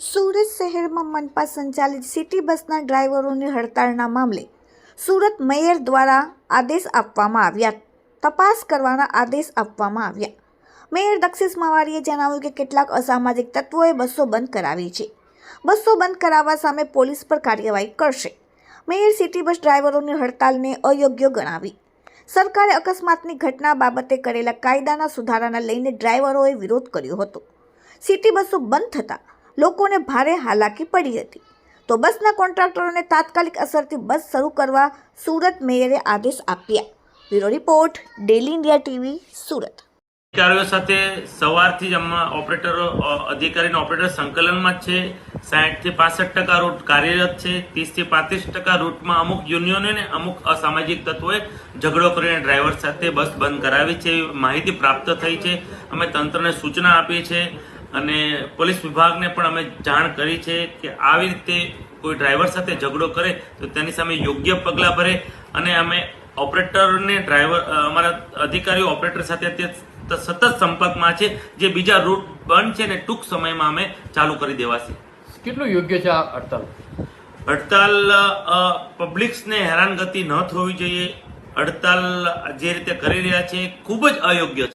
સુરત શહેરમાં મનપા સંચાલિત સિટી બસના ડ્રાઈવરોની હડતાળના મામલે સુરત મેયર દ્વારા આદેશ આપવામાં આવ્યા. તપાસ કરવાના આદેશ આપવામાં આવ્યા. મેયર દક્ષિસ માવાડીએ જણાવ્યું કે કેટલાક અસામાજિક તત્વોએ બસો બંધ કરાવી છે. બસો બંધ કરાવવા સામે પોલીસ પર કાર્યવાહી કરશે. મેયર સિટી બસ ડ્રાઈવરોની હડતાલને અયોગ્ય ગણાવી. સરકારે અકસ્માતની ઘટના બાબતે કરેલા કાયદાના સુધારાના લઈને ડ્રાઈવરોએ વિરોધ કર્યો હતો. સિટી બસો બંધ થતાં લોકોને ભારે હાલાકી પડી હતી. તો બસના કોન્ટ્રાક્ટરોને તાત્કાલિક અસરથી બસ શરૂ કરવા સુરત મેયરે આદેશ આપ્યા. Bureau report daily India TV, Surat. અધિકારીઓ સાથે સવારથી જ ઓપરેટરો અધિકારીને ઓપરેટર સંકલનમાં જ છે. સાહીઠથી પાસઠ ટકા રૂટ કાર્યરત છે. ત્રીસથી પાંત્રીસ ટકા રૂટમાં અમુક યુનિયનો ને અમુક અસામાજિક તત્વોએ ઝઘડો કરીને ડ્રાઈવર સાથે બસ બંધ કરાવી છે એવી માહિતી પ્રાપ્ત થઈ છે. અમે તંત્રને સૂચના આપી છે અને પોલીસ વિભાગને પણ અમે જાણ કરી છે કે આવી રીતે કોઈ ડ્રાઈવર સાથે ઝઘડો કરે તો તેની સામે યોગ્ય પગલાં ભરે અને અમે ઓપરેટરને ડ્રાઈવર અમારા અધિકારીઓ ઓપરેટર સાથે સતત સંપર્કમાં છે જે બીજા રૂટ બંધ છે ને ટૂંક સમયમાં અમે ચાલુ કરી દેવાશે. કેટલું યોગ્ય છે આ હડતાલ? હડતાલ પબ્લિક્સને હેરાનગતિ ન થવી જોઈએ. હડતાલ જે રીતે કરી રહ્યા છે એ ખૂબ જ અયોગ્ય છે